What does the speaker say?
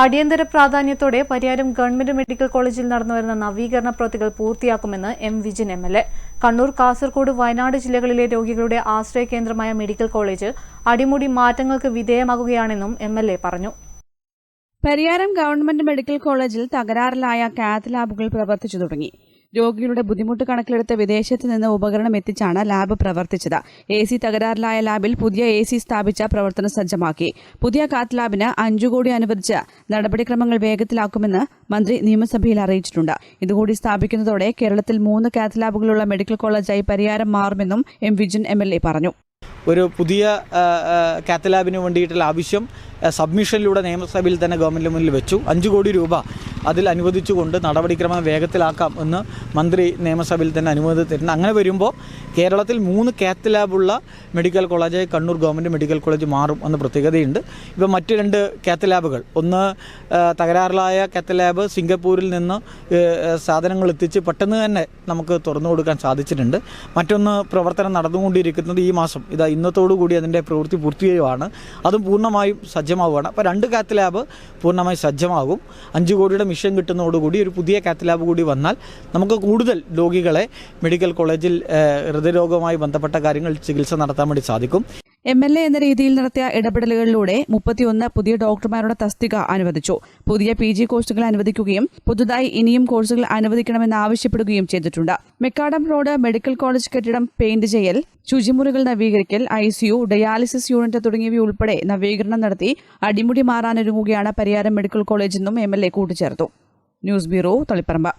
അടിയന്തര പ്രാധാന്യത്തോടെ Pariyaram government medical കോളേജിൽ നടന്നുവരുന്ന നവീകരണ പ്രവൃത്തികൾ പൂർത്തിയാക്കുമെന്ന് M Vijin M L A. Kannur Kasaragod Wayanad ജില്ലകളിലെ രോഗികളുടെ ആശ്രയ കേന്ദ്രമായ മെഡിക്കൽ കോളേജ് അടിമുടി മാറ്റങ്ങൾക്ക് വിധേയമാകുകയാണെന്നും എം എൽ എ പറഞ്ഞു. പരിയാരം ഗവൺമെന്റ് മെഡിക്കൽ കോളേജിൽ തകരാറിലായ കാത്ത് ലാബുകൾ പ്രവർത്തിച്ചു തുടങ്ങി. രോഗികളുടെ ബുദ്ധിമുട്ട് കണക്കിലെടുത്ത് വിദേശത്ത് നിന്ന് ഉപകരണം എത്തിച്ചാണ് ലാബ് പ്രവർത്തിച്ചത്. എ സി തകരാറിലായ ലാബിൽ പുതിയ എ സി സ്ഥാപിച്ച പ്രവർത്തന സജ്ജമാക്കി. പുതിയ കാത്ത് ലാബിന് അഞ്ചു കോടി അനുവദിച്ച് നടപടിക്രമങ്ങൾ വേഗത്തിലാക്കുമെന്ന് മന്ത്രി നിയമസഭയിൽ അറിയിച്ചിട്ടുണ്ട്. ഇതുകൂടി സ്ഥാപിക്കുന്നതോടെ കേരളത്തിൽ മൂന്ന് കാത്ത് ലാബുകളുള്ള മെഡിക്കൽ കോളേജായി പരിഹാരം മാറുമെന്നും എം വിജൻ എം പറഞ്ഞു. ഒരു പുതിയ കാത്ത് ലാബിന് വേണ്ടിയിട്ടുള്ള ആവശ്യം സബ്മിഷനിലൂടെ നിയമസഭയിൽ തന്നെ ഗവൺമെന്റ് മുന്നിൽ വെച്ചു. അഞ്ച് കോടി രൂപ അതിൽ അനുവദിച്ചുകൊണ്ട് നടപടിക്രമം വേഗത്തിലാക്കാം എന്ന് മന്ത്രി നിയമസഭയിൽ തന്നെ അനുമതി തരുന്നു. അങ്ങനെ വരുമ്പോൾ കേരളത്തിൽ മൂന്ന് കാത്ത് ലാബുള്ള മെഡിക്കൽ കോളേജായി കണ്ണൂർ ഗവൺമെന്റ് മെഡിക്കൽ കോളേജ് മാറും എന്ന പ്രത്യേകതയുണ്ട്. ഇപ്പോൾ മറ്റ് രണ്ട് കാത്ത് ലാബുകൾ. ഒന്ന് തകരാറിലായ കാത്ത് ലാബ് സിംഗപ്പൂരിൽ നിന്ന് സാധനങ്ങൾ എത്തിച്ച് പെട്ടെന്ന് തന്നെ നമുക്ക് തുറന്നു കൊടുക്കാൻ സാധിച്ചിട്ടുണ്ട്. മറ്റൊന്ന് പ്രവർത്തനം നടന്നുകൊണ്ടിരിക്കുന്നത് ഈ മാസം. ഇതാ ഇന്നത്തോടു കൂടി അതിന്റെ പ്രവൃത്തി പൂർത്തിയാവുകയാണ്. അതും പൂർണമായും സജ്ജമാവുകയാണ്. അപ്പോൾ രണ്ട് കാത്ത് ലാബ് പൂർണമായി സജ്ജമാകും. അഞ്ച് കോടിയുടെ മിഷൻ കിട്ടുന്നതോടുകൂടി ഒരു പുതിയ കാത്ത് ലാബ് കൂടി വന്നാൽ നമുക്ക് കൂടുതൽ രോഗികളെ മെഡിക്കൽ കോളേജിൽ ഹൃദയരോഗവുമായി ബന്ധപ്പെട്ട കാര്യങ്ങൾ ചികിത്സ നടത്താൻ വേണ്ടി സാധിക്കും. എം എൽ എ എന്ന രീതിയിൽ നടത്തിയ ഇടപെടലുകളിലൂടെ മുപ്പത്തിയൊന്ന് പുതിയ ഡോക്ടർമാരുടെ തസ്തിക അനുവദിച്ചു. പുതിയ പി ജി കോഴ്സുകൾ അനുവദിക്കുകയും പുതുതായി ഇനിയും കോഴ്സുകൾ അനുവദിക്കണമെന്ന് ആവശ്യപ്പെടുകയും ചെയ്തിട്ടുണ്ട്. മെക്കാഡം റോഡ് മെഡിക്കൽ കോളേജ് കെട്ടിടം പെയിന്റ് ചെയ്യൽ ശുചിമുറികൾ നവീകരിക്കൽ I C U dialysis unit തുടങ്ങിയവയുൾപ്പെടെ നവീകരണം നടത്തി അടിമുടി മാറാനൊരുങ്ങുകയാണ് പരിയാരം മെഡിക്കൽ കോളേജെന്നും എം എൽ എ കൂട്ടിച്ചേർത്തു ന്യൂസ് ബ്യൂറോ തളിപ്പറമ്പ്.